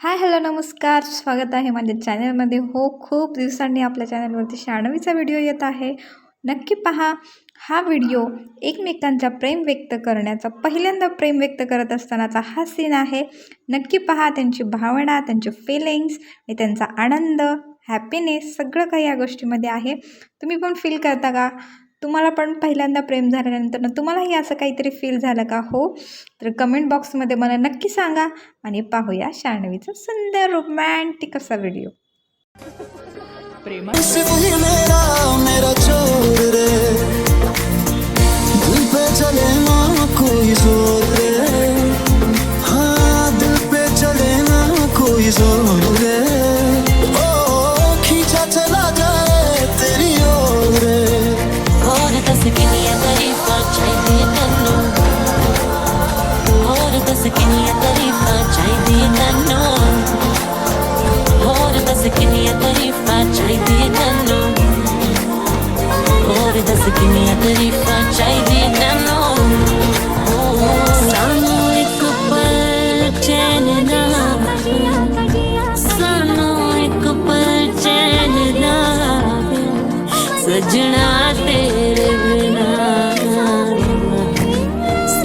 Hi hello नमस्कार. स्वागत आहे माझ्या चॅनलमध्ये. हो खूप दिवसांनी आपल्या चॅनलवरती शाणवीचा व्हिडिओ येत आहे. नक्की पहा हा व्हिडिओ एकमेकांच्या प्रेम व्यक्त करण्याचा पहिल्यांदा प्रेम व्यक्त करत असतानाचा हा सीन आहे. नक्की पहा त्यांची भावना त्यांचे फिलिंग्स आणि त्यांचा आनंद हॅपीनेस सगळं काही या गोष्टीमध्ये आहे. तुम्ही पण फील करता का? तुम्हाला पण पहिल्यांदा प्रेम झाल्यानंतर तुम्हालाही असं काहीतरी फील झालं का? हो? तर कमेंट बॉक्समध्ये मला नक्की सांगा आणि पाहूया शाणवीचा सुंदर रोमॅन्टिक असा व्हिडिओ सिर्फ ਦੱਸ ਕਿੰਨੀਆਂ ਤਾਰੀਫਾਂ ਚਾਹੀਦੀਆਂ ਤੈਨੂੰ। ਹੋਰ ਦੱਸ ਕਿੰਨੀਆਂ ਤਾਰੀਫਾਂ ਚਾਹੀਦੀਆਂ ਤੈਨੂੰ। ਹੋਰ ਦੱਸ ਕਿੰਨੀਆਂ ਤਾਰੀਫਾਂ ਚਾਹੀਦੀਆਂ ਤੈਨੂੰ। ਸਾਨੂੰ ਇੱਕ ਪਲ ਚੈਨ ਨਾ। ਸਾਨੂੰ ਇੱਕ ਪਲ ਚੈਨ ਨਾ। ਸਜਣਾ ਤੇਰੇ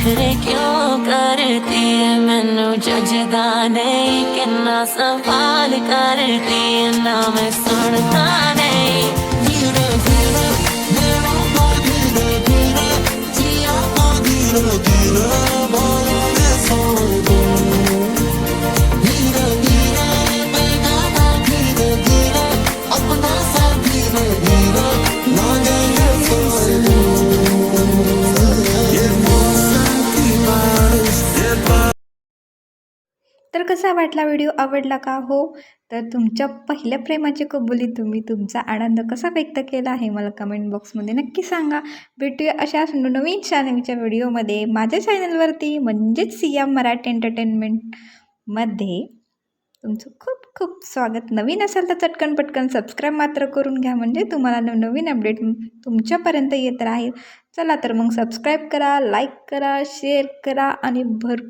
ਆਖਰੇ ਕਿਉਂ ਕਰਦੀ ਐ ਮੈਨੂੰ ਜੱਜਦਾ ਨਹੀਂ ਕਿੰਨਾ ਸਵਾਲ ਕਰਦੀ ਐ ਨਾ ਮੈਂ ਸੁਣਦਾ ਨਹੀਂ ਜਿਹੜੇ ਜਿਹੜੇ तर कसा वाटला व्हिडिओ? आवडला का? हो. तर तुमच्या पहिल्या प्रेमाची कबुली तुम्ही तुमचा आनंद कसा व्यक्त केला आहे मला कमेंट बॉक्समध्ये नक्की सांगा. भेटूया अशा नवीन चॅनलच्या व्हिडिओमध्ये माझ्या चॅनलवरती म्हणजेच सिया मराठी एंटरटेनमेंटमध्ये तुमचं खूप खूप स्वागत. नवीन असेल तर चटकन पटकन सबस्क्राईब मात्र करून घ्या. म्हणजे तुम्हाला नवनवीन अपडेट तुमच्यापर्यंत येत राहील. चला तर मग सबस्क्राईब करा लाईक करा शेअर करा आणि भर